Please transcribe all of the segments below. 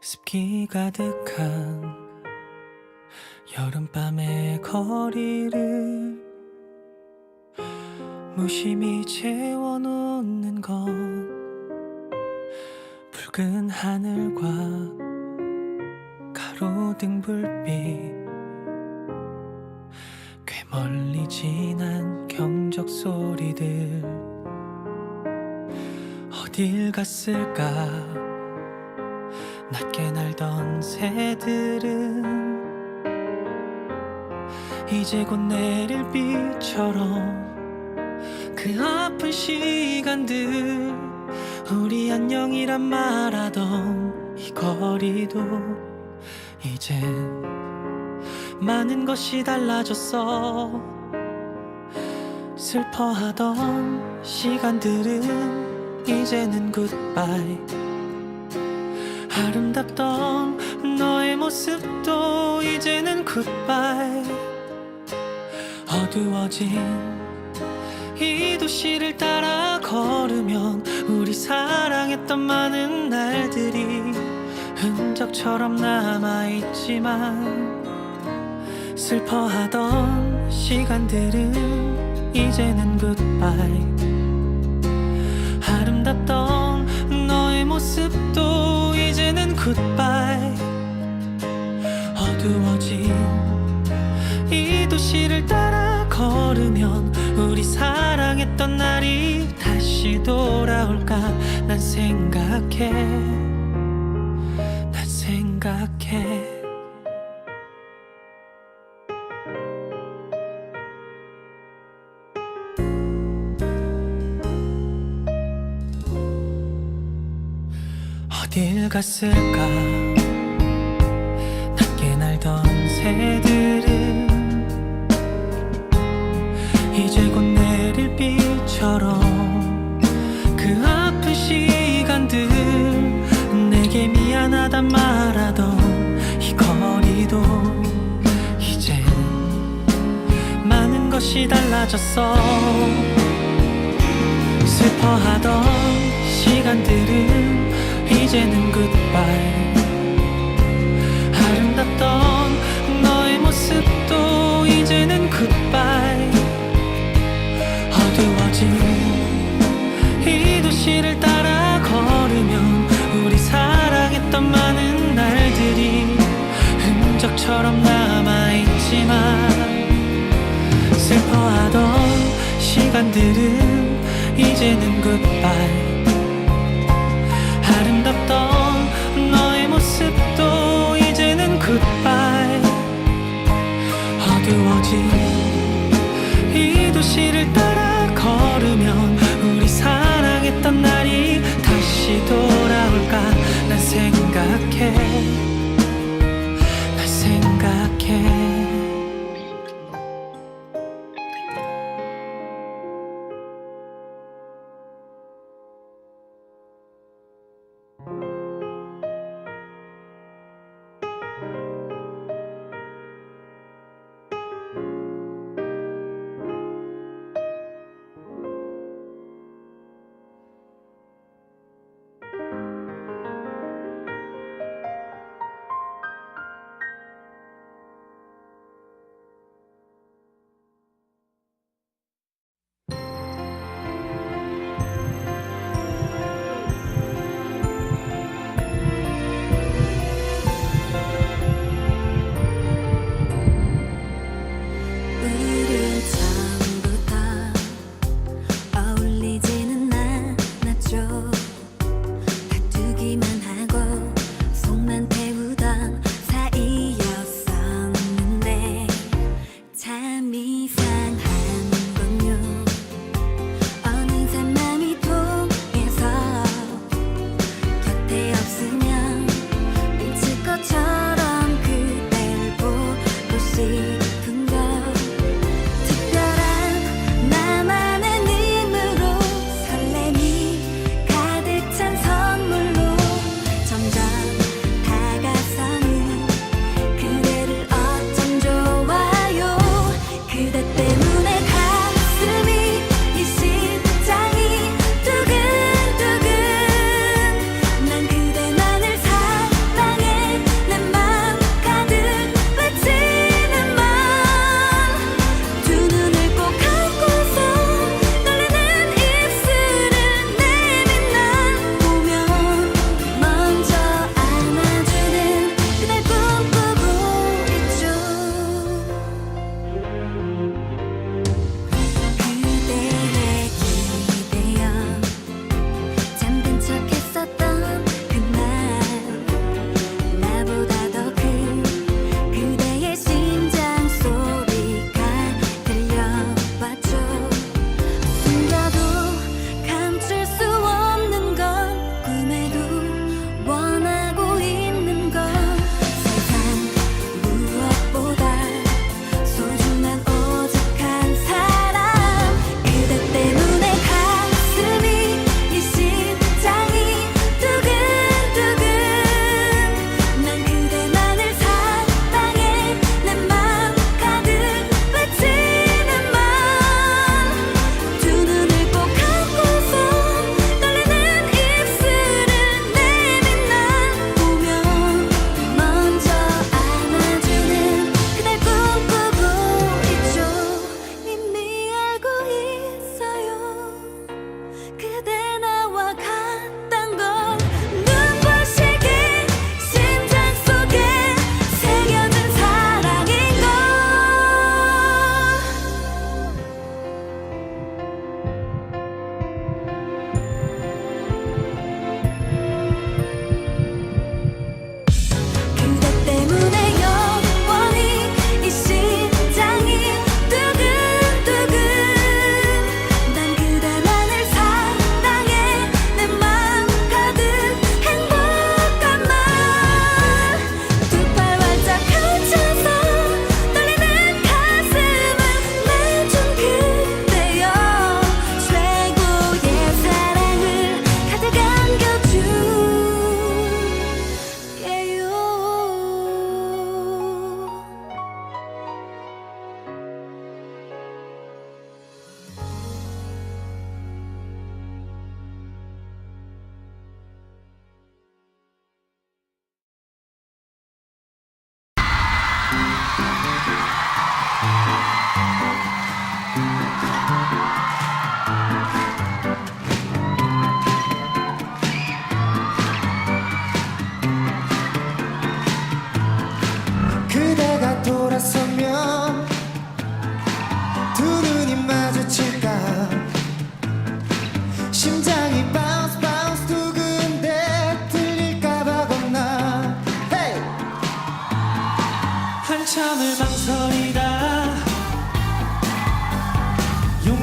습기 가득한 여름밤의 거리를 무심히 채워놓는 건 붉은 하늘과 가로등 불빛. 꽤 멀리 지난 경적 소리들. 어딜 갔을까? 낮게 날던 새들은 이제 곧 내릴 비처럼 그 아픈 시간들. 우리 안녕이란 말하던 이 거리도 이젠 많은 것이 달라졌어. 슬퍼하던 시간들은 이제는 굿바이 아름답던 너의 모습도 이제는 굿바이 어두워진 이 도시를 따라 걸으면 우리 사랑했던 많은 날들이 흔적처럼 남아있지만 슬퍼하던 시간들은 이제는 굿바이 아름답던 너의 모습도 이제는 굿바이 어두워진 이 도시를 따라 걸으면 우리 사랑했던 날이 다시 돌아올까 난 생각해. 난 생각해. 어딜 갔을까 거리도 이제 많은 것이 달라졌어. 슬퍼하던 시간들은 이제는 굿바이 아름답던 너의 모습도 이제는 굿바이 어두워진 이 도시를 따라 시간들은 이제는 굿바이 아름답던 너의 모습도 이제는 굿바이 어두워진 이 도시를 따라 걸으면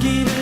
give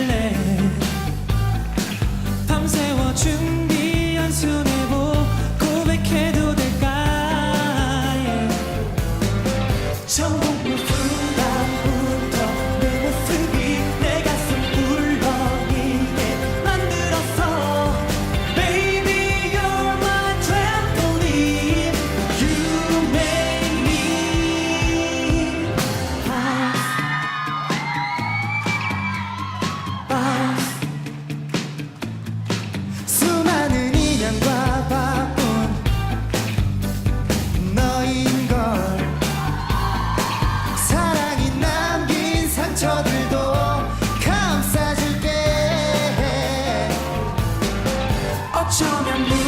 I'm blue.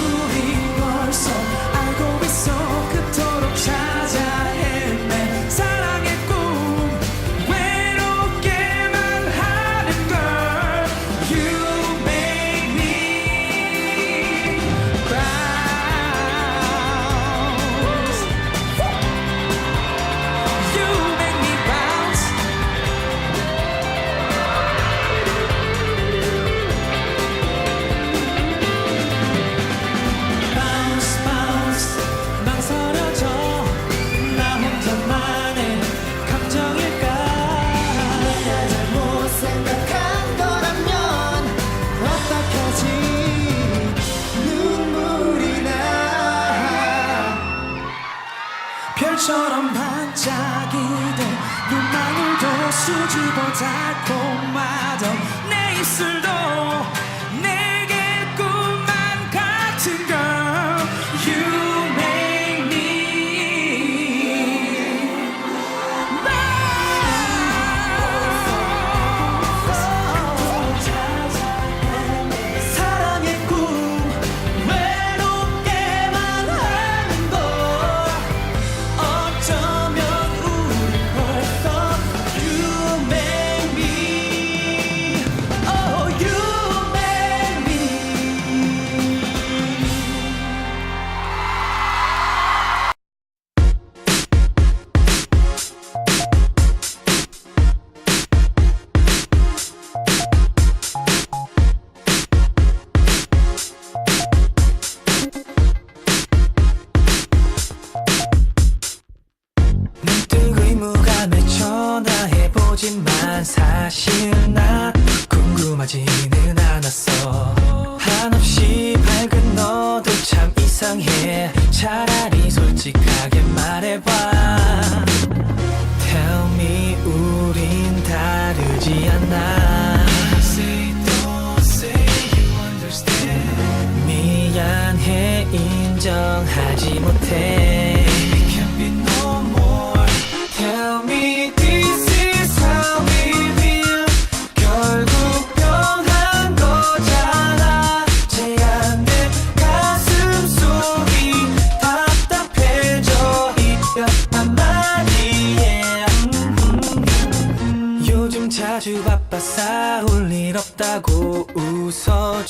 별처럼 반짝이던 눈망울도 수줍어 달콤하던 내 입술도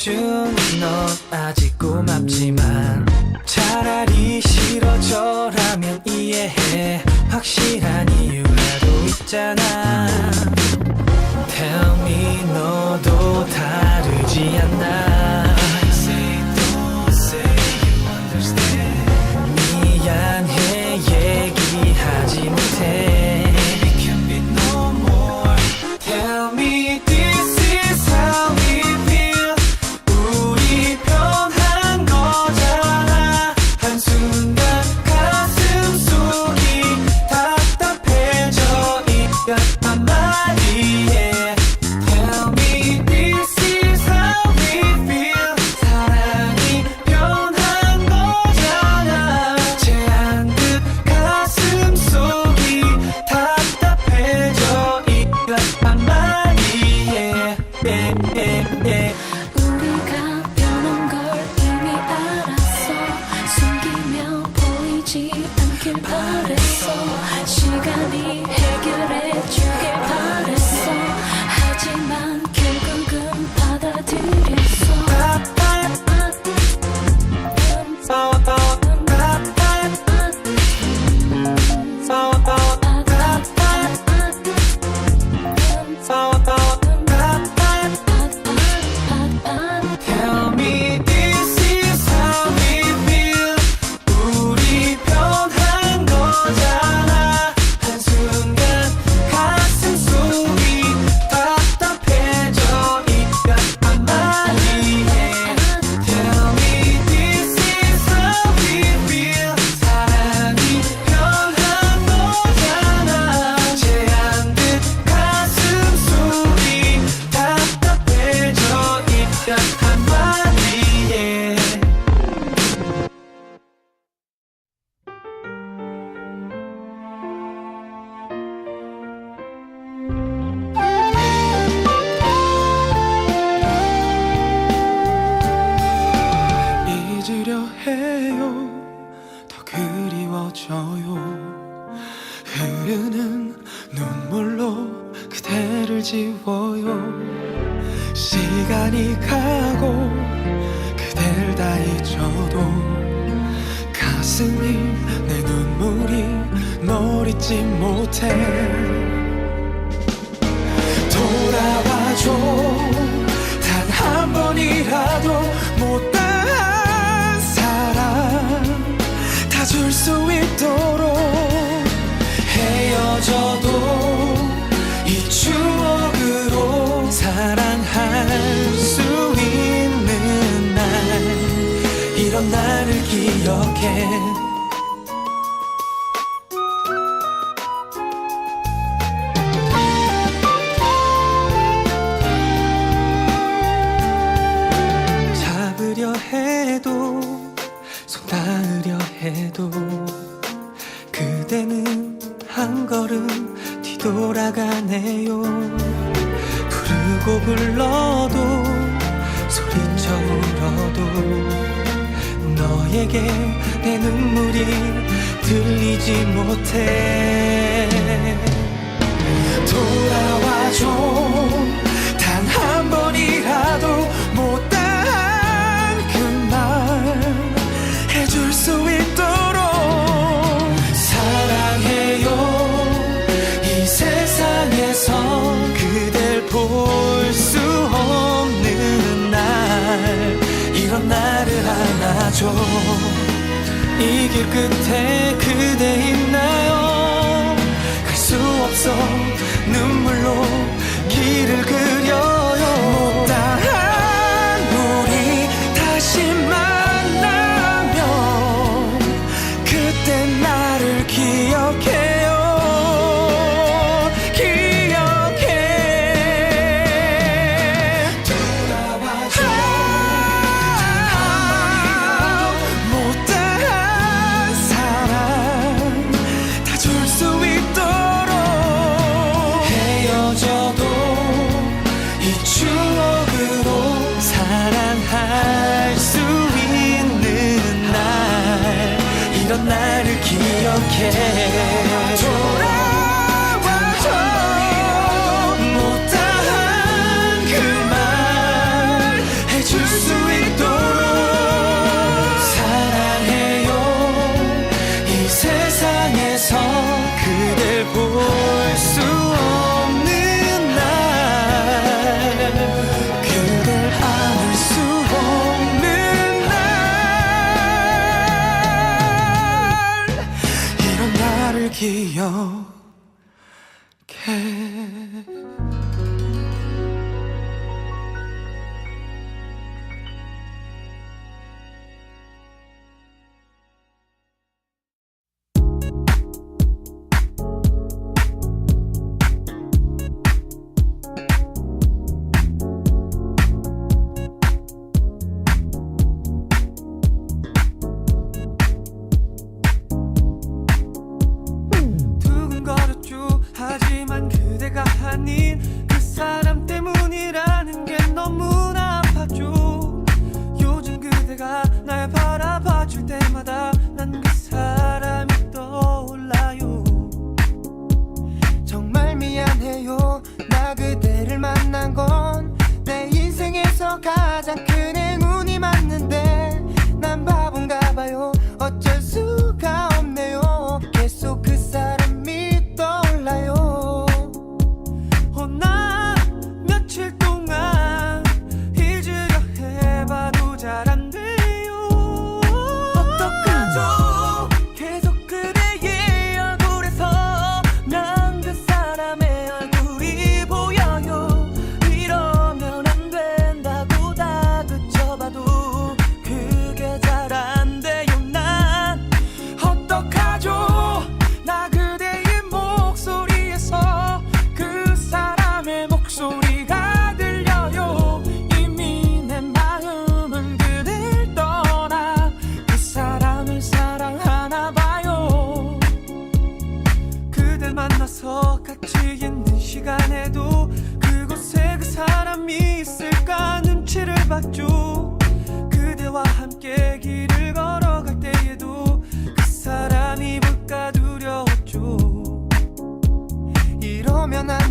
준 넌 아직 고맙지만 그리워요. 시간이 가고 그댈 다 잊어도 가슴이 내 눈물이 널 잊지 못해. 돌아와줘. 볼 수 없는 날. 이런 나를 안아줘. 이 길 끝에 그대 있나요? 갈 수 없어. 눈물로 길을 그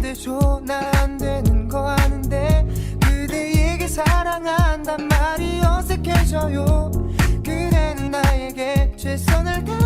힘들죠 나 안 되는 거 아는데 그대에게 사랑한단 말이 어색해져요. 그대는 나에게 최선을 다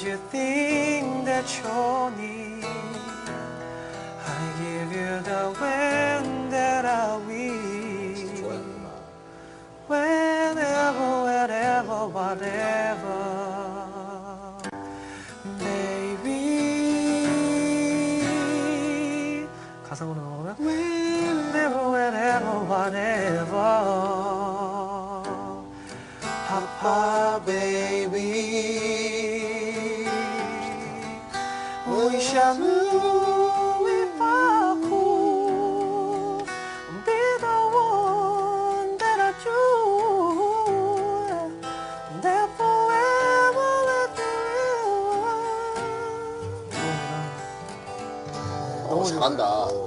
that you think that you need. I give you the wind that I will. 좋아요 누나. Whenever, wherever, whatever, baby. 가사로 넘어가면 Whenever, wherever, whatever, Papa, baby. 어, 잘한다.